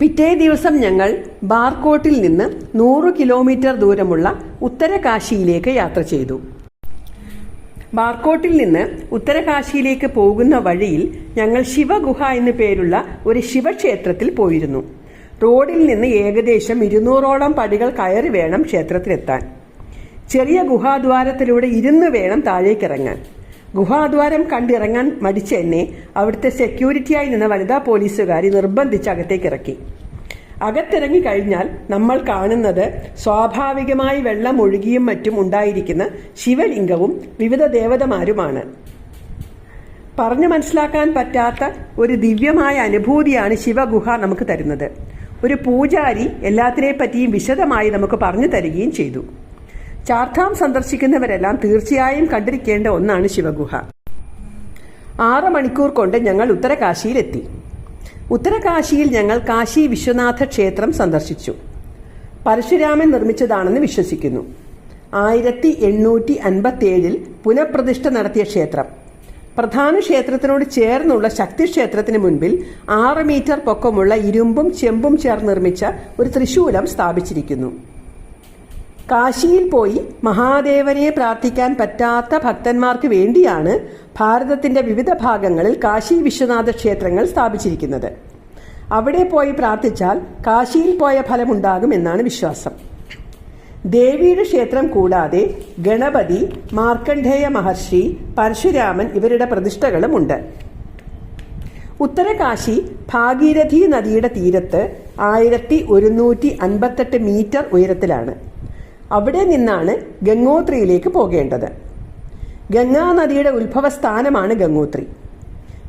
പിറ്റേ ദിവസം ഞങ്ങൾ ബാർകോട്ടിൽ നിന്ന് നൂറ് കിലോമീറ്റർ ദൂരമുള്ള ഉത്തരകാശിയിലേക്ക് യാത്ര ചെയ്തു. ബാർക്കോട്ടിൽ നിന്ന് ഉത്തരകാശിയിലേക്ക് പോകുന്ന വഴിയിൽ ഞങ്ങൾ ശിവഗുഹ എന്നു പേരുള്ള ഒരു ശിവക്ഷേത്രത്തിൽ പോയിരുന്നു. റോഡിൽ നിന്ന് ഏകദേശം ഇരുന്നൂറോളം പടികൾ കയറി വേണം ക്ഷേത്രത്തിലെത്താൻ. ചെറിയ ഗുഹാദ്വാരത്തിലൂടെ ഇരുന്ന് വേണം താഴേക്കിറങ്ങാൻ. ഗുഹാദ്വാരം കണ്ടിറങ്ങാൻ മടിച്ച എന്നെ അവിടുത്തെ സെക്യൂരിറ്റിയായി നിന്ന വനിതാ പോലീസുകാരി നിർബന്ധിച്ച് അകത്തേക്ക് ഇറക്കി അകത്തിറങ്ങി കഴിഞ്ഞാൽ നമ്മൾ കാണുന്നത് സ്വാഭാവികമായി വെള്ളം ഒഴുകിയും മറ്റും ഉണ്ടായിരിക്കുന്ന ശിവലിംഗവും വിവിധ ദേവതമാരുമാണ്. പറഞ്ഞു മനസ്സിലാക്കാൻ പറ്റാത്ത ഒരു ദിവ്യമായ അനുഭൂതിയാണ് ശിവഗുഹ നമുക്ക് തരുന്നത്. ഒരു പൂജാരി എല്ലാത്തിനെ പറ്റിയും വിശദമായി നമുക്ക് പറഞ്ഞു തരികയും ചെയ്തു. ചാർധാം സന്ദർശിക്കുന്നവരെല്ലാം തീർച്ചയായും കണ്ടിരിക്കേണ്ട ഒന്നാണ് ശിവഗുഹ. ആറ് മണിക്കൂർ കൊണ്ട് ഞങ്ങൾ ഉത്തരകാശിയിലെത്തി. ഉത്തരകാശിയിൽ ഞങ്ങൾ കാശി വിശ്വനാഥ ക്ഷേത്രം സന്ദർശിച്ചു. പരശുരാമൻ നിർമ്മിച്ചതാണെന്ന് വിശ്വസിക്കുന്നു. ആയിരത്തി എണ്ണൂറ്റി അൻപത്തി ഏഴിൽ പുനഃപ്രതിഷ്ഠ നടത്തിയ ക്ഷേത്രം. പ്രധാന ക്ഷേത്രത്തിനോട് ചേർന്നുള്ള ശക്തി ക്ഷേത്രത്തിന് മുൻപിൽ ആറ് മീറ്റർ പൊക്കമുള്ള ഇരുമ്പും ചെമ്പും ചേർന്ന് നിർമ്മിച്ച ഒരു തൃശൂലം സ്ഥാപിച്ചിരിക്കുന്നു. കാശിയിൽ പോയി മഹാദേവനെ പ്രാർത്ഥിക്കാൻ പറ്റാത്ത ഭക്തന്മാർക്ക് വേണ്ടിയാണ് ഭാരതത്തിന്റെ വിവിധ ഭാഗങ്ങളിൽ കാശി വിശ്വനാഥ ക്ഷേത്രങ്ങൾ സ്ഥാപിച്ചിരിക്കുന്നത്. അവിടെ പോയി പ്രാർത്ഥിച്ചാൽ കാശിയിൽ പോയ ഫലമുണ്ടാകും എന്നാണ് വിശ്വാസം. ദേവിയുടെ ക്ഷേത്രം കൂടാതെ ഗണപതി മാർക്കണ്ഡേയ മഹർഷി പരശുരാമൻ ഇവരുടെ പ്രതിഷ്ഠകളും ഉണ്ട്. ഉത്തരകാശി ഭാഗീരഥി നദിയുടെ തീരത്ത് ആയിരത്തി ഒരുന്നൂറ്റി അൻപത്തെട്ട് മീറ്റർ ഉയരത്തിലാണ്. അവിടെ നിന്നാണ് ഗംഗോത്രിയിലേക്ക് പോകേണ്ടത്. ഗംഗാ നദിയുടെ ഉത്ഭവസ്ഥാനമാണ് ഗംഗോത്രി.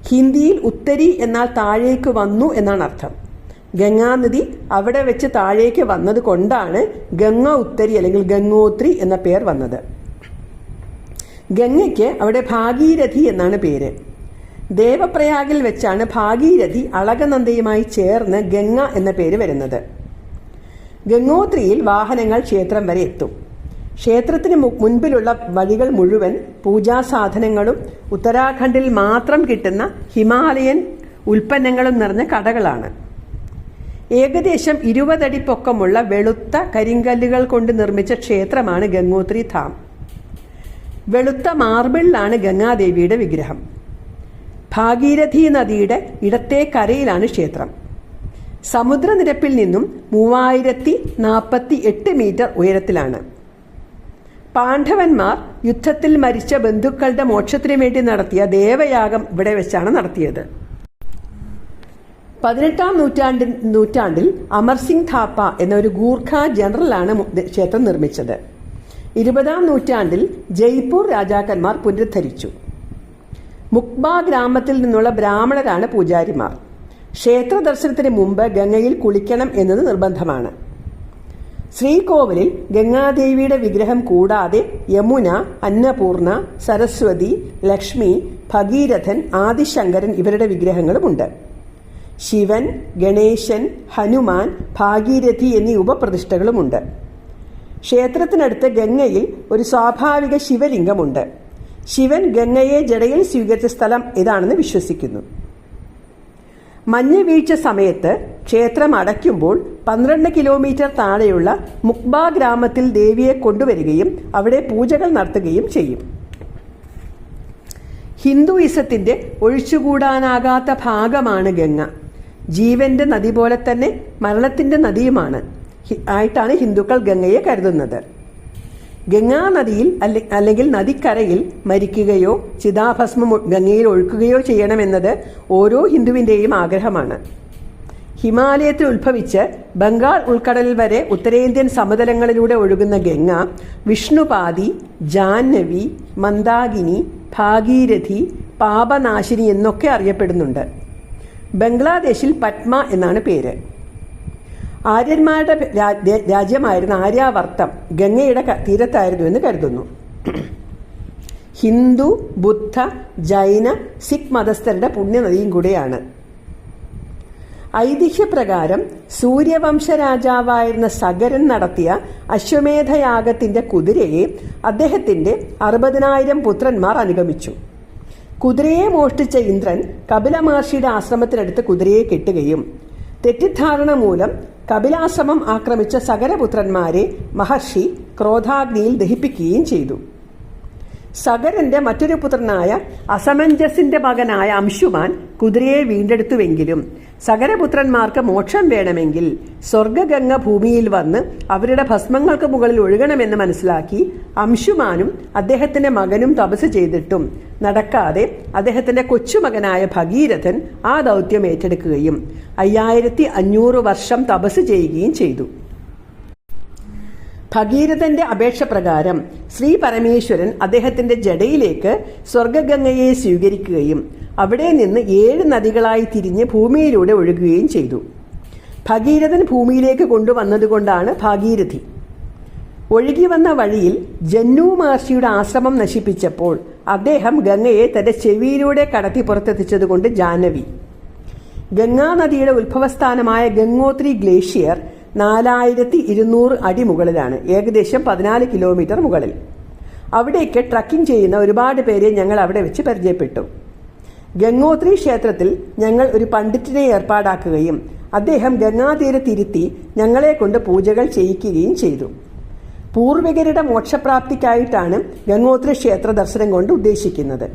ഹിന്ദിയിൽ ഉത്തരി എന്നാൽ താഴേക്ക് വന്നു എന്നാണ് അർത്ഥം. ഗംഗാനദി അവിടെ വെച്ച് താഴേക്ക് വന്നത് കൊണ്ടാണ് ഗംഗ ഉത്തരി അല്ലെങ്കിൽ ഗംഗോത്രി എന്ന പേർ വന്നത്. ഗംഗയ്ക്ക് അവിടെ ഭാഗീരഥി എന്നാണ് പേര്. ദേവപ്രയാഗിൽ വെച്ചാണ് ഭാഗീരഥി അളകനന്ദയുമായി ചേർന്ന് ഗംഗ എന്ന പേര് വരുന്നത്. ഗംഗോത്രിയിൽ വാഹനങ്ങൾ ക്ഷേത്രം വരെ എത്തും. ക്ഷേത്രത്തിന് മുൻപിലുള്ള വഴികൾ മുഴുവൻ പൂജാസാധനങ്ങളും ഉത്തരാഖണ്ഡിൽ മാത്രം കിട്ടുന്ന ഹിമാലയൻ ഉൽപ്പന്നങ്ങളും നിറഞ്ഞ കടകളാണ്. ഏകദേശം ഇരുപതടി പൊക്കമുള്ള വെളുത്ത കരിങ്കല്ലുകൾ കൊണ്ട് നിർമ്മിച്ച ക്ഷേത്രമാണ് ഗംഗോത്രി ധാം. വെളുത്ത മാർബിളിലാണ് ഗംഗാദേവിയുടെ വിഗ്രഹം. ഭാഗീരഥി നദിയുടെ ഇടത്തെ കരയിലാണ് ക്ഷേത്രം. സമുദ്രനിരപ്പിൽ നിന്നും മൂവായിരത്തി നാൽപ്പത്തി എട്ട് മീറ്റർ ഉയരത്തിലാണ്. പാണ്ഡവന്മാർ യുദ്ധത്തിൽ മരിച്ച ബന്ധുക്കളുടെ മോക്ഷത്തിനു വേണ്ടി നടത്തിയ ദേവയാഗം ഇവിടെ വെച്ചാണ് നടത്തിയത്. പതിനെട്ടാം നൂറ്റാണ്ടിൽ നൂറ്റാണ്ടിൽ അമർസിംഗ് ഥാപ്പ എന്ന ഒരു ഗൂർഖ ജനറലാണ് ക്ഷേത്രം നിർമ്മിച്ചത്. ഇരുപതാം നൂറ്റാണ്ടിൽ ജയ്പൂർ രാജാക്കന്മാർ പുനരുദ്ധരിച്ചു. മുക്ബ ഗ്രാമത്തിൽ നിന്നുള്ള ബ്രാഹ്മണരാണ് പൂജാരിമാർ. ക്ഷേത്ര ദർശനത്തിന് മുമ്പ് ഗംഗയിൽ കുളിക്കണം എന്നത് നിർബന്ധമാണ്. ശ്രീകോവിലിൽ ഗംഗാദേവിയുടെ വിഗ്രഹം കൂടാതെ യമുന അന്നപൂർണ സരസ്വതി ലക്ഷ്മി ഭഗീരഥൻ ആദിശങ്കരൻ ഇവരുടെ വിഗ്രഹങ്ങളുമുണ്ട്. ശിവൻ ഗണേശൻ ഹനുമാൻ ഭാഗീരഥി എന്നീ ഉപപ്രതിഷ്ഠകളുമുണ്ട്. ക്ഷേത്രത്തിനടുത്ത് ഗംഗയിൽ ഒരു സ്വാഭാവിക ശിവലിംഗമുണ്ട്. ശിവൻ ഗംഗയെ ജടയിൽ സ്വീകരിച്ച സ്ഥലം ഇതാണെന്ന് വിശ്വസിക്കുന്നു. മഞ്ഞ് വീഴ്ച സമയത്ത് ക്ഷേത്രം അടയ്ക്കുമ്പോൾ പന്ത്രണ്ട് കിലോമീറ്റർ താഴെയുള്ള മുക്ബ ഗ്രാമത്തിൽ ദേവിയെ കൊണ്ടുവരികയും അവിടെ പൂജകൾ നടത്തുകയും ചെയ്യും. ഹിന്ദുയിസത്തിന്റെ ഒഴിച്ചുകൂടാനാകാത്ത ഭാഗമാണ് ഗംഗ. ജീവന്റെ നദി പോലെ തന്നെ മരണത്തിന്റെ നദിയുമാണ്. ആയിട്ടാണ് ഹിന്ദുക്കൾ ഗംഗയെ കരുതുന്നത്. ഗംഗാനദിയിൽ അല്ലെ അല്ലെങ്കിൽ നദിക്കരയിൽ മരിക്കുകയോ ചിതാഭസ്മം ഗംഗയിൽ ഒഴുക്കുകയോ ചെയ്യണമെന്നത് ഓരോ ഹിന്ദുവിന്റെയും ആഗ്രഹമാണ്. ഹിമാലയത്തിൽ ഉത്ഭവിച്ച് ബംഗാൾ ഉൾക്കടലിൽ വരെ ഉത്തരേന്ത്യൻ സമതലങ്ങളിലൂടെ ഒഴുകുന്ന ഗംഗ വിഷ്ണുപാതി ജാഹ്നവി മന്ദാകിനി ഭാഗീരഥി പാപനാശിനി എന്നൊക്കെ അറിയപ്പെടുന്നുണ്ട്. ബംഗ്ലാദേശിൽ പത്മ എന്നാണ് പേര്. ആര്യന്മാരുടെ രാജ്യമായിരുന്ന ആര്യാവർത്തം ഗംഗയുടെ തീരത്തായിരുന്നു എന്ന് കരുതുന്നു. ഹിന്ദു ബുദ്ധ ജൈന സിഖ് മതസ്ഥരുടെ പുണ്യനദിയും കൂടെയാണ്. ഐതിഹ്യപ്രകാരം സൂര്യവംശ രാജാവായിരുന്ന സഗരൻ നടത്തിയ അശ്വമേധയാഗത്തിന്റെ കുതിരയെ അദ്ദേഹത്തിന്റെ അറുപതിനായിരം പുത്രന്മാർ അനുഗമിച്ചു. കുതിരയെ മോഷ്ടിച്ച ഇന്ദ്രൻ കപില മഹർഷിയുടെ ആശ്രമത്തിനടുത്ത് കുതിരയെ കെട്ടുകയും തെറ്റിദ്ധാരണ മൂലം കപിലാശ്രമം ആക്രമിച്ച സകരപുത്രന്മാരെ മഹർഷി ക്രോധാഗ്നിയിൽ ദഹിപ്പിക്കുകയും ചെയ്തു. സഗരന്റെ മറ്റൊരു പുത്രനായ അസമഞ്ജസിന്റെ മകനായ അംശുമാൻ കുതിരയെ വീണ്ടെടുത്തുവെങ്കിലും സഗരപുത്രന്മാർക്ക് മോക്ഷം വേണമെങ്കിൽ സ്വർഗഗംഗ ഭൂമിയിൽ വന്ന് അവരുടെ ഭസ്മങ്ങൾക്ക് മുകളിൽ ഒഴുകണമെന്ന് മനസ്സിലാക്കി അംശുമാനും അദ്ദേഹത്തിന്റെ മകനും തപസ് ചെയ്തിട്ടും നടക്കാതെ അദ്ദേഹത്തിന്റെ കൊച്ചുമകനായ ഭഗീരഥൻ ആ ദൗത്യം ഏറ്റെടുക്കുകയും അയ്യായിരത്തി അഞ്ഞൂറ് വർഷം തപസ് ചെയ്യുകയും ചെയ്തു. ഭഗീരഥന്റെ അപേക്ഷ പ്രകാരം ശ്രീ പരമേശ്വരൻ അദ്ദേഹത്തിന്റെ ജടയിലേക്ക് സ്വർഗഗംഗയെ സ്വീകരിക്കുകയും അവിടെ നിന്ന് ഏഴ് നദികളായി തിരിഞ്ഞ് ഭൂമിയിലൂടെ ഒഴുകുകയും ചെയ്തു. ഭഗീരഥൻ ഭൂമിയിലേക്ക് കൊണ്ടുവന്നതുകൊണ്ടാണ് ഭാഗീരഥി. ഒഴുകി വന്ന വഴിയിൽ ജന്നു മഹർഷിയുടെ ആശ്രമം നശിപ്പിച്ചപ്പോൾ അദ്ദേഹം ഗംഗയെ തന്റെ ചെവിയിലൂടെ കടത്തി പുറത്തെത്തിച്ചതുകൊണ്ട് ജാനവി. ഗംഗാനദിയുടെ ഉത്ഭവസ്ഥാനമായ ഗംഗോത്രി ഗ്ലേഷ്യർ നാലായിരത്തി ഇരുന്നൂറ് അടി മുകളിലാണ്. ഏകദേശം പതിനാല് കിലോമീറ്റർ മുകളിൽ. അവിടേക്ക് ട്രക്കിംഗ് ചെയ്യുന്ന ഒരുപാട് പേരെ ഞങ്ങൾ അവിടെ വെച്ച് പരിചയപ്പെട്ടു. ഗംഗോത്രി ക്ഷേത്രത്തിൽ ഞങ്ങൾ ഒരു പണ്ഡിറ്റിനെ ഏർപ്പാടാക്കുകയും അദ്ദേഹം ഗംഗാതീരത്തിരുത്തി ഞങ്ങളെ കൊണ്ട് പൂജകൾ ചെയ്യിക്കുകയും ചെയ്തു. പൂർവികരുടെ മോക്ഷപ്രാപ്തിക്കായിട്ടാണ് ഗംഗോത്രി ക്ഷേത്ര ദർശനം കൊണ്ട് ഉദ്ദേശിക്കുന്നത്.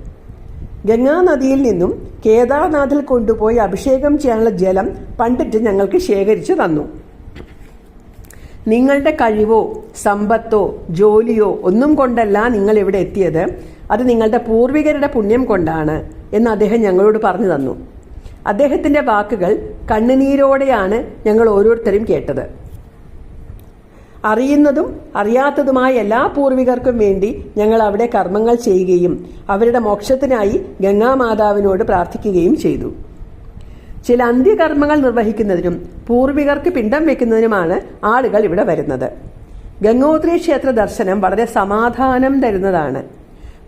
ഗംഗാനദിയിൽ നിന്നും കേദാർനാഥിൽ കൊണ്ടുപോയി അഭിഷേകം ചെയ്യാനുള്ള ജലം പണ്ഡിറ്റ് ഞങ്ങൾക്ക് ശേഖരിച്ചു തന്നു. നിങ്ങളുടെ കഴിവോ സമ്പത്തോ ജോലിയോ ഒന്നും കൊണ്ടല്ല നിങ്ങൾ ഇവിടെ എത്തിയത്. അത് നിങ്ങളുടെ പൂർവികരുടെ പുണ്യം കൊണ്ടാണ് എന്ന് അദ്ദേഹം ഞങ്ങളോട് പറഞ്ഞു തന്നു. അദ്ദേഹത്തിന്റെ വാക്കുകൾ കണ്ണുനീരോടെയാണ് ഞങ്ങൾ ഓരോരുത്തരും കേട്ടത്. അറിയുന്നതും അറിയാത്തതുമായ എല്ലാ പൂർവികർക്കും വേണ്ടി ഞങ്ങൾ അവിടെ കർമ്മങ്ങൾ ചെയ്യുകയും അവരുടെ മോക്ഷത്തിനായി ഗംഗാമാതാവിനോട് പ്രാർത്ഥിക്കുകയും ചെയ്തു. ചില അന്ത്യകർമ്മങ്ങൾ നിർവഹിക്കുന്നതിനും പൂർവികർക്ക് പിണ്ടം വെക്കുന്നതിനുമാണ് ആളുകൾ ഇവിടെ വരുന്നത്. ഗംഗോത്രി ക്ഷേത്ര ദർശനം വളരെ സമാധാനം തരുന്നതാണ്.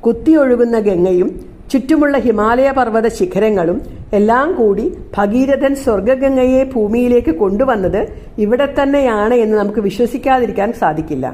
കുത്തിയൊഴുകുന്ന ഗംഗയും ചുറ്റുമുള്ള ഹിമാലയ പർവത ശിഖരങ്ങളും എല്ലാം കൂടി ഭഗീരഥൻ സ്വർഗഗംഗയെ ഭൂമിയിലേക്ക് കൊണ്ടുവന്നത് ഇവിടെ തന്നെയാണ് എന്ന് നമുക്ക് വിശ്വസിക്കാതിരിക്കാൻ സാധിക്കില്ല.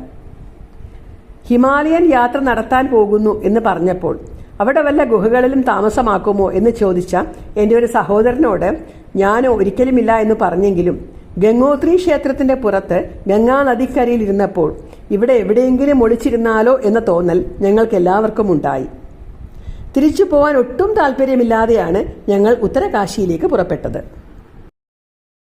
ഹിമാലയൻ യാത്ര നടത്താൻ പോകുന്നു എന്ന് പറഞ്ഞപ്പോൾ അവിടെ വല്ല ഗുഹകളിലും താമസമാക്കുമോ എന്ന് ചോദിച്ച എന്റെ ഒരു സഹോദരനോട് ഞാൻ ഒരിക്കലുമില്ല എന്ന് പറഞ്ഞെങ്കിലും ഗംഗോത്രി ക്ഷേത്രത്തിന്റെ പുറത്ത് ഗംഗാ നദിക്കരയിൽ ഇരുന്നപ്പോൾ ഇവിടെ എവിടെയെങ്കിലും ഒളിച്ചിരുന്നാലോ എന്ന തോന്നൽ ഞങ്ങൾക്ക് എല്ലാവർക്കും ഉണ്ടായി. തിരിച്ചു പോകാൻ ഒട്ടും താല്പര്യമില്ലാതെയാണ് ഞങ്ങൾ ഉത്തരകാശിയിലേക്ക് പുറപ്പെട്ടത്.